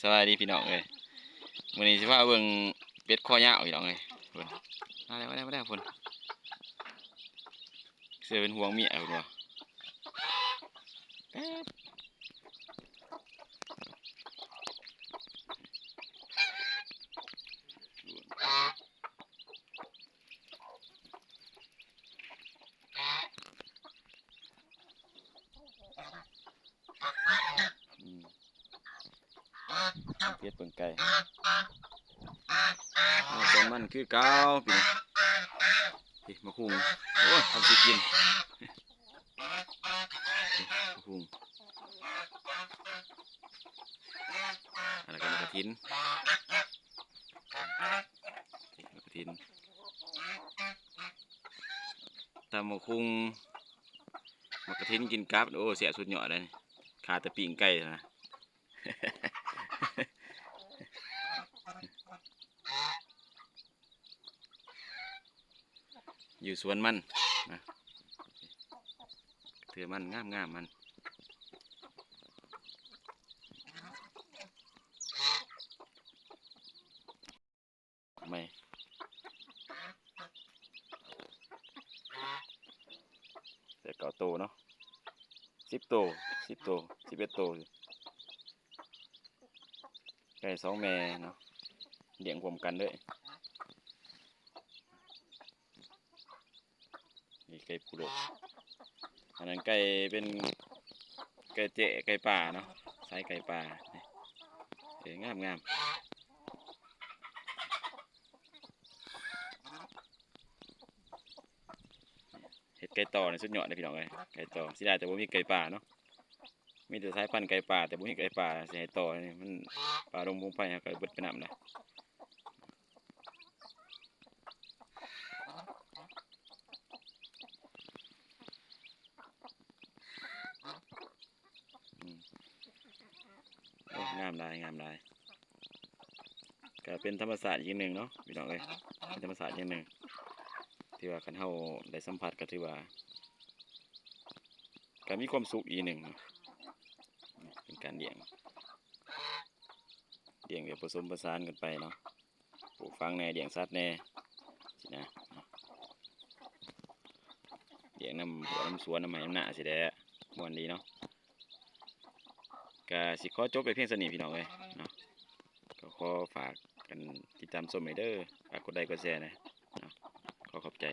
สวัสดีพี่น้องเลยวันนี้สิพาเบิ่งเป็ดข้อยาวพี่น้องเลยเพิ่นมาแล้วมาแล้วมาแล้วพิ่นเสือเป็นห่วงเมียเพิ่นวะ เป็ดเบิ่งไก่แต่มันคือเก่าพี่พี่มาคุงโอ้ยทำสิกินมาคุงอะไรกันมากระทินมากระทินทำมาคุงมากระทินกินกับโอ้เสียสุดเหยอดเลยขาแต่ปีงไก่นะ อยู่สวนมันนะเถือมันงามงามมัน ไม่เสร็จเก่าโตเนาะสิบโตสิบโตสิบเอ็ดโตไก่สองแม่เนาะเลี้ยงผมกันด้วย ไก่ปูโดอันนั้นไก่เป็นไก่เจ๊ไก่ป่าเนาะสายไก่ป่าเอ้ยงามงามเห็ดไก่ต่อในสุดยอดเลยพี่น้องเลยไก่ต่อสิได้แต่ว่ามีไก่ป่าเนาะมีแต่สายพันธุ์ไก่ป่าแต่บ่มีไก่ป่าสิให้ต่อนี่มันป่าลงพุงไปก็เบิดไปนำเลยอืมโอ้ งามหลายงามหลายก็เป็นธรรมศาสตร์อีกหนึ่งเนาะพี่น้องเลยเป็นธรรมศาสตร์อย่างหนึ่งที่ว่าคันเฮาได้สัมผัสก็ถือว่าก็มีความสุขอีกหนึ่งเป็นการเลี้ยงเลี้ยงแบบผสมผสานกันไปเนาะปลูกฝังแน่เลี้ยงสัตว์แน่สินะเลี้ยงน้ำหัวน้ำสวนน้ำไหน้ำหนาสิแด้มวนดีเนาะ ก็สิขอจบไปเพียงสนิทพี่น้องเลยเนาะก็ขอฝากกันติดตามชมเมเด้อฝากกดไลค์กดแชร์นะเนาะขอขอบใจ